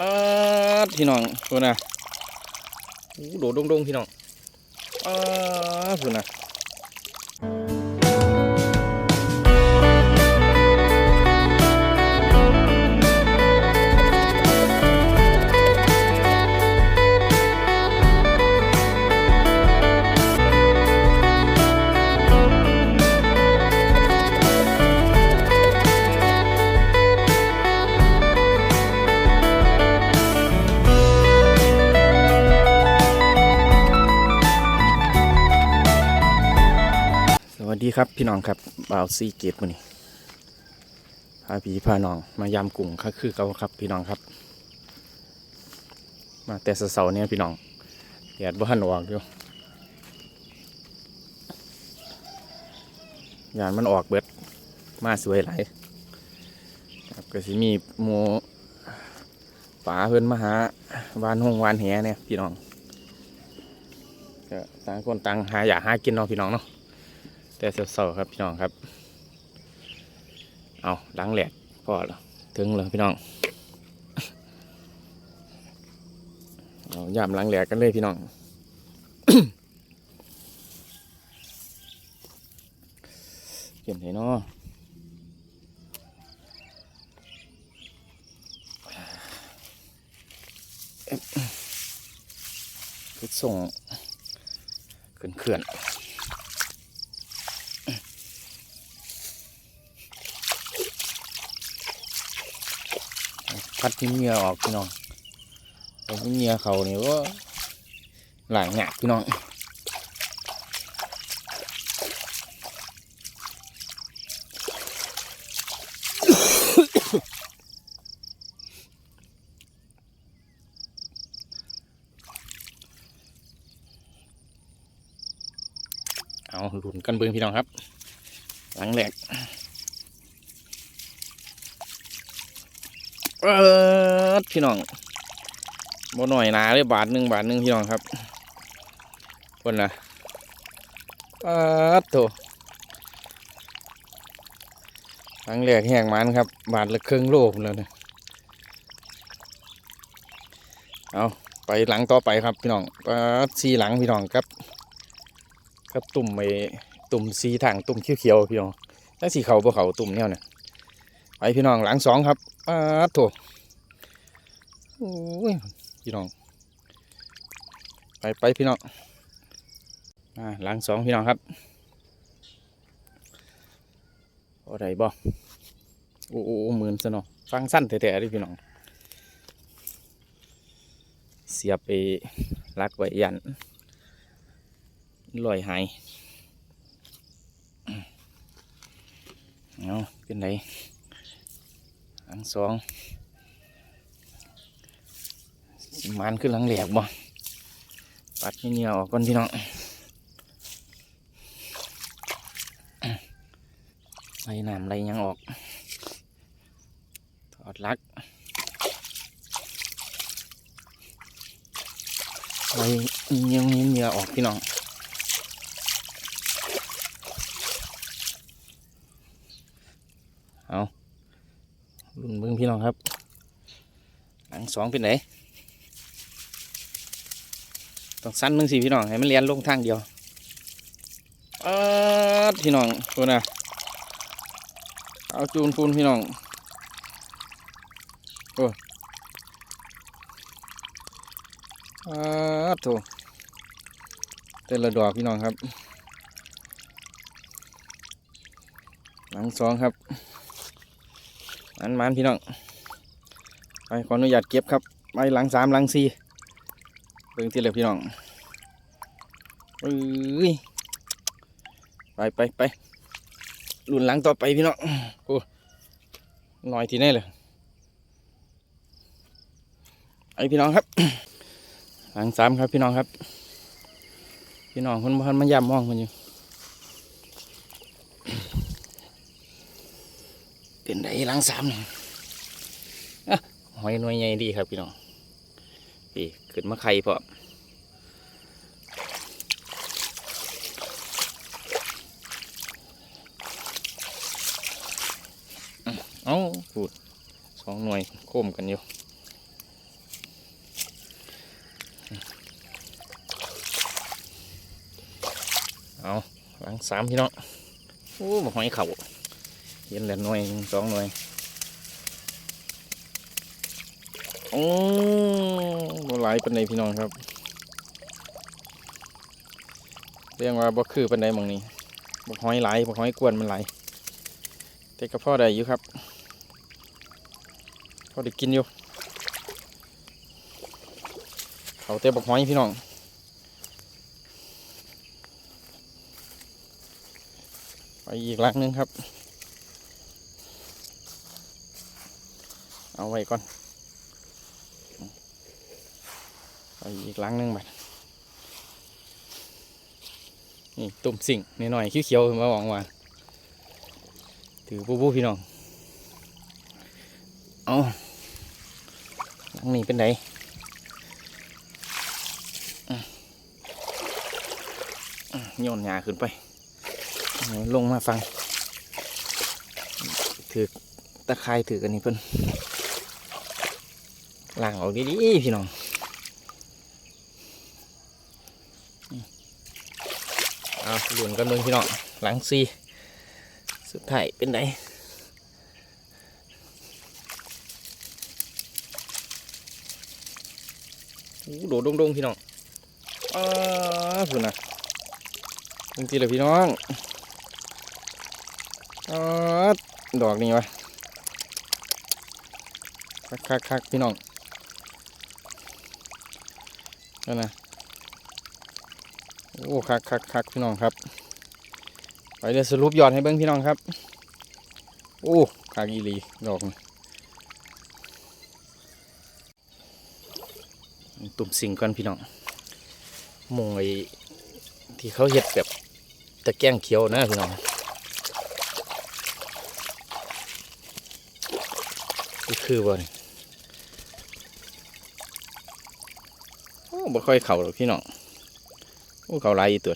อาดพี่น้องพูดนะโอ้โดดดงๆพี่น้องอาดพูดนะ ครับพี่น้องครับบ่าวซีเกตวันนี้พาพี่พาน้องมายามกลุ่มก็คือเก่าครับพี่น้องครับ มาแต่เสาเนี่ยพี่น้องแดดบ่หันออกอยู่ยานมันออกเบิดมาสวยหลายครับก็สิมีหมูป๋าเพิ่นมาหาวานหงวานแหเนี่ยพี่น้องก็ต่างคนต่างหาอยากหากินเนาะพี่น้องเนาะ แต่เสาๆครับพี่น้องครับ เอาล้างแหลกพอแล้วถึงแล้วพี่น้องเอาย่ำล้างแหลกกันเลยพี่น้องเปลี่ยนไหนเนาะเอ๊ะคือส่งเขื่อนเขื่อนๆ พัดที่เงียออกพี่น้องเอาที่เงียเขานี่ว่าหลายหนักพี่น้องเอาหลุนกันเบิ้งพี่น้องครับ หลังแหลก เออพี่น้องบ่หน่อยนาเลยบาทหนึ่งบาทหนึ่งพี่น้องครับคนนะปาดโถครั้งแรกแห้งมันครับ บาทละครึ่งโลพุ่นแล้วเนี่ยเอาไปหลังต่อไปครับพี่น้องปาดสีหลังพี่น้องครับ ครับตุ่มไอ้ตุ่มสีทางตุ่มเขียวๆพี่น้องแล้วสีเขาบ่เขาตุ่มเนี่ยเนี่ยไปพี่น้องหลังสองครับ ปาดโถโอ้ยพี่น้อง ไปไปพี่น้องอ่าหลังสองพี่น้องครับอะไรบ่โอ้โอ้หมื่นซะเนาะฟังสั้นแท้ๆดิพี่น้อง เสียบไปลักไว้ยันลอยหาย เอาเป็นไรห ลังสองสิมันขึ้นหลังแหลกบ่ปัดเหนียออกก่อนพี่น้องไล่น้ำไล่ยังออก ถอดลักไล่เหนียเหนียออกพี่น้องเอา ลุ่นเบิ้งพี่น้องครับหลังสองเป็นไหนต้องสั้นมึงสิพี่น้องให้มันเลียนลงทางเดียวอพี่น้องพูดนะเอาจูนพูนพี่น้องโอ้อาโถเต้นละดอกพี่น้องครับ หลังสองครับ มันมันพี่น้อง ไปขออนุญาตเก็บครับไปหลังสามหลังสี่เบิ่งที่เหลือพี่น้องเอ้ยไปไปไปรุ่นหลังต่อไปพี่น้องโอ้หน่อยที่แน่เลยไอพี่น้องครับ หลังสามครับพี่น้องครับ พี่น้องคนพันมันย่ำมองมันอยู่ เกินได้ลังสามหนึ่งหอยน่อยใหญ่ดีครับพี่น้องพี่ขึ้นมาไข่พอเอาพูดสองหน่วยโค้มกันอยู่เอาหลังสามพี่น้องโอ้หอยเข่า ห็นแล้วหน่วยสองหน่วยโอ้บ่หลายปันใดพี่น้องครับ เรียกว่าบ่คือปันใดมองนี้บ่หอยหลายบ่หอยกวนมันหลายแต่ก็พอได้อยู่ครับพอได้กินอยู่เขาเตะบักหอยพี่น้องไปอีกลักหนึงครับ เอาไว้ก่อนไปอีกลังหนึงบัดนี่ตุ่มสิ่งนิดหน่อยๆเขียวๆมาหวังว่าถือปูปูพี่น้องเอาหลังนี้เป็นไดโยนหญ้าขึ้นไป ลงมาฟังถือตะไคร้ถือกันนี่เพิ่น ล่างออกดีๆพี่น้องเอาหลุนกันเบิ่งพี่น้องหลังซีสุดท้ายเป็นไงโอ้โดดดงๆพี่น้องอ้าพุ่นนะจริงๆเลยพี่น้องอ๋อดอกนี่วะคักคักคักพี่น้อง นั่นนะโอ้คักคักคักพี่น้องครับ ไปเดี๋ยวสรุปยอดให้เบิ้งพี่น้องครับ โอ้คักอีหลีดอกนี่ตุ่มสิงก่อนพี่น้องมงไอที่เขาเห็ดแบบตะแกงเขียวนะพี่น้องนี่คือบ่นี่โอ้บ่ค่อยเข่าหรอกพี่น้องโอ้เข่าลายตัว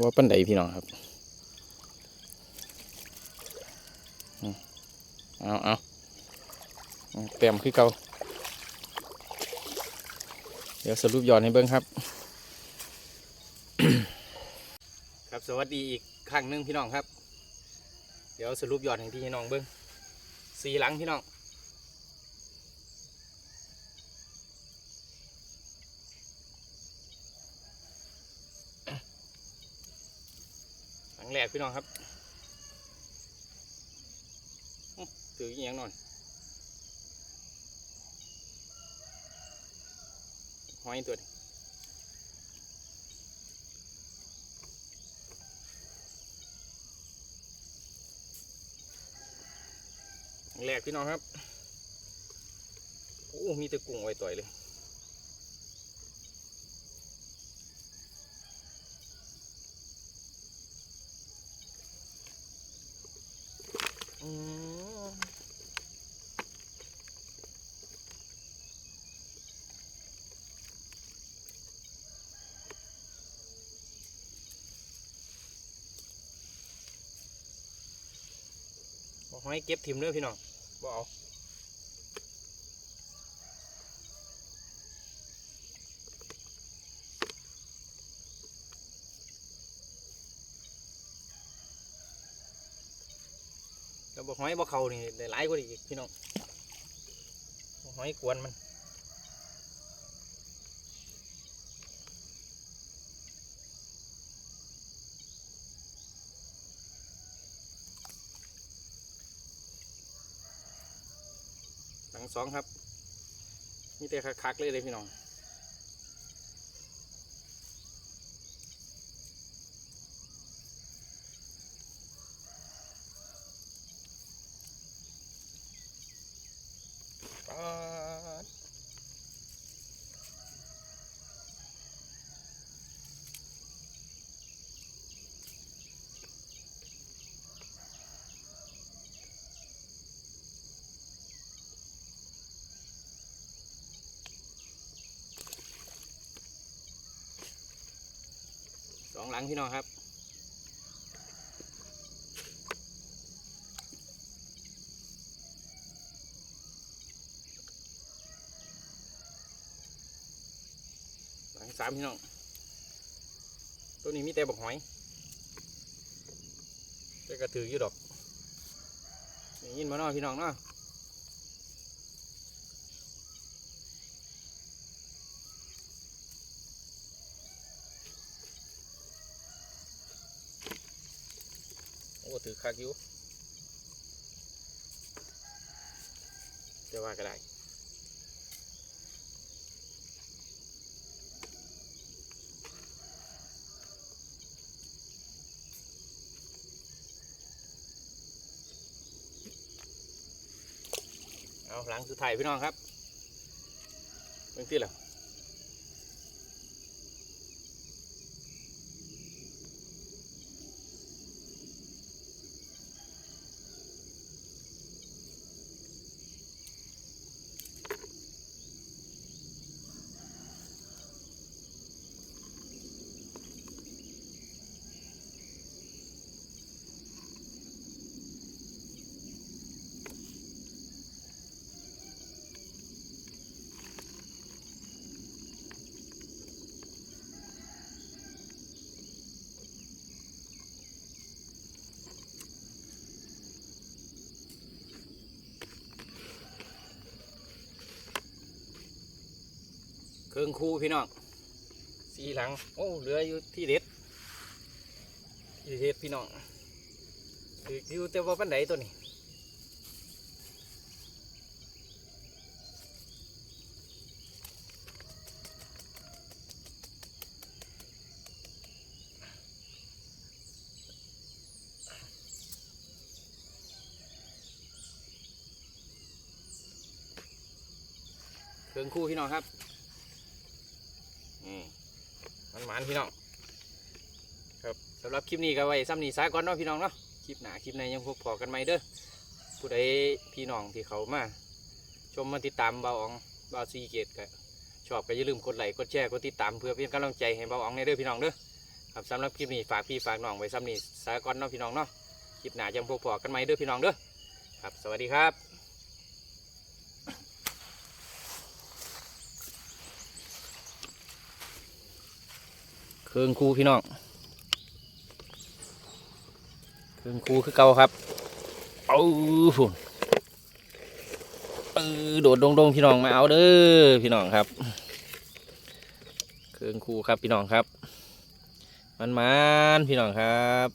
ว่าปันใดพี่น้องครับเอาเอาเต็มคือเก่าเดี๋ยวสรุปยอดให้เบิ้งครับ ครับสวัสดีอีกครั้งหนึ่งพี่น้องครับ เดี๋ยวสรุปยอดให้พี่น้องเบิ้งสี่หลังพี่น้องหลังแร กพี่น้องครับถือถืออย่างหนอยหอยตัวนี้แรกพี่น้องครับ โอ้ มีแต่กุ้งไว้ต่อยเลย อืมบอกให้เก็บทิมเด้อพี่น้อง แล้วบอกหอยบอกเขานี่ได้หลายกว่านี้อีกพี่น้องบอกหอยกวนมันหลังสองครับ มีแต่คักๆเลยเลยพี่น้อง ปาดส องหลังพี่น้องครับ สามพี่น้อง ตัวนี้มีแต่บักหอยแต่กระถืออยู่ดอกได้ยินมาเนาะพี่น้องเนาะโอ้ถือคักอยู่จะว่าก็ได้ หลังสุดท้ายพี่น้องครับเป็นที่หรอ งคู่พี่น้องสีหลัง โอ้เหลืออยู่ที่เด็ดที่เด็ดพี่น้องถืออยู่แต่ว่าปันไดตัวนี้เครื่องคู่พี่น้องครับ อืมมัน หมานพี่น้องครับสำหรับคลิปนี้ก็ไว้ซ้ำนี้ซาก่อนเนาะพี่น้องเนาะคลิปหนาคลิปในยังพบพอกันไหมเด้อผู้ใดพี่น้องที่เขามาชมมาติดตามเบาอองเบาซีเกตก็ชอบก็อย่าลืมกดไลค์กดแชร์กดติดตามเพื่อเป็นกำลังใจให้เบาอองในเด้อพี่น้องเด้อครับสำหรับคลิปนี้ฝากพี่ฝากน้องไว้ซ้ำนี้ซาก่อนเนาะพี่น้องเนาะคลิปหนายังพบพอกันไหมเด้อพี่น้องเด้อครับ สวัสดีครับ เครื่องคูพี่น้องเครื่องคูคือเก่าครับเอาฝุ่นเออโดดดงดงๆพี่น้องมาเอาเด้อพี่น้องครับ เครื่องคูครับพี่น้องครับ มันมันๆพี่น้องครับ